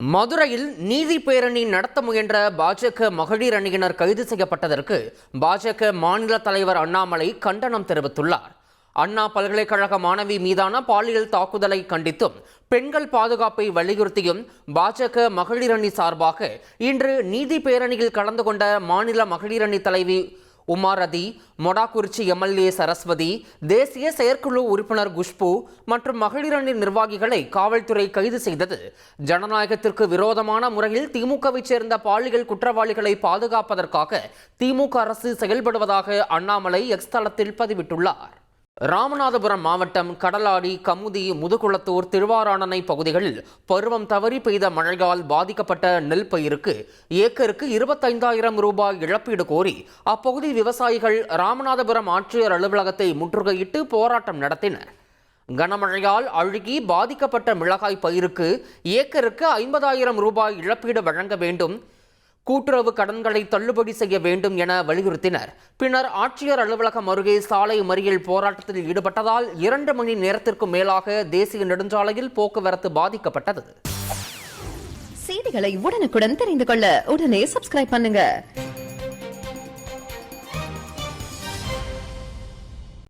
மதுரையில் நீதி பேரணி நடத்த முயன்ற பாஜக மகளிர் அணியினர் கைது செய்யப்பட்டதற்கு பாஜக மாநில தலைவர் அண்ணாமலை கண்டனம் தெரிவித்துள்ளார். அண்ணா பல்கலைக்கழக மாணவி மீதான பாலியல் தாக்குதலை கண்டித்தும் பெண்கள் பாதுகாப்பை வலியுறுத்தியும் பாஜக மகளிர் அணி சார்பாக இன்று நீதி பேரணியில் கலந்து கொண்ட மாநில மகளிர் அணி தலைவி உமாரதி மொடாக்குறிச்சி எம்எல்ஏ சரஸ்வதி தேசிய செயற்குழு உறுப்பினர் குஷ்பு மற்றும் மகளிர் அணி நிர்வாகிகளை காவல்துறை கைது செய்தது. ஜனநாயகத்திற்கு விரோதமான முறையில் திமுகவைச் சேர்ந்த பாலியல் குற்றவாளிகளை பாதுகாப்பதற்காக திமுக அரசு செயல்படுவதாக அண்ணாமலை எக்ஸ் தளத்தில் பதிவிட்டுள்ளார். ராமநாதபுரம் மாவட்டம் கடலாடி கமுதி முதுகுளத்தூர் திருவாராணனை பகுதிகளில் பருவம் தவறி பெய்த மழையால் பாதிக்கப்பட்ட நெல் பயிருக்கு ஏக்கருக்கு இருபத்தைந்தாயிரம் ரூபாய் இழப்பீடு கோரி அப்பகுதி விவசாயிகள் ராமநாதபுரம் ஆட்சியர் அலுவலகத்தை முற்றுகையிட்டு போராட்டம் நடத்தினர். கனமழையால் அழுகி பாதிக்கப்பட்ட மிளகாய் பயிருக்கு ஏக்கருக்கு ஐம்பதாயிரம் ரூபாய் இழப்பீடு வழங்க வேண்டும் கூட்டுறவு கடன்களை தள்ளுபடி செய்ய வேண்டும் என வலியுறுத்தினர். பின்னர் ஆட்சியர் அலுவலகம் அருகே சாலை மறியல் போராட்டத்தில் ஈடுபட்டதால் இரண்டு மணி நேரத்திற்கும் மேலாக தேசிய நெடுஞ்சாலையில் போக்குவரத்து பாதிக்கப்பட்டது. செய்திகளை உடனுக்குடன் தெரிந்து கொள்ள உடனே சப்ஸ்கிரைப் பண்ணுங்க.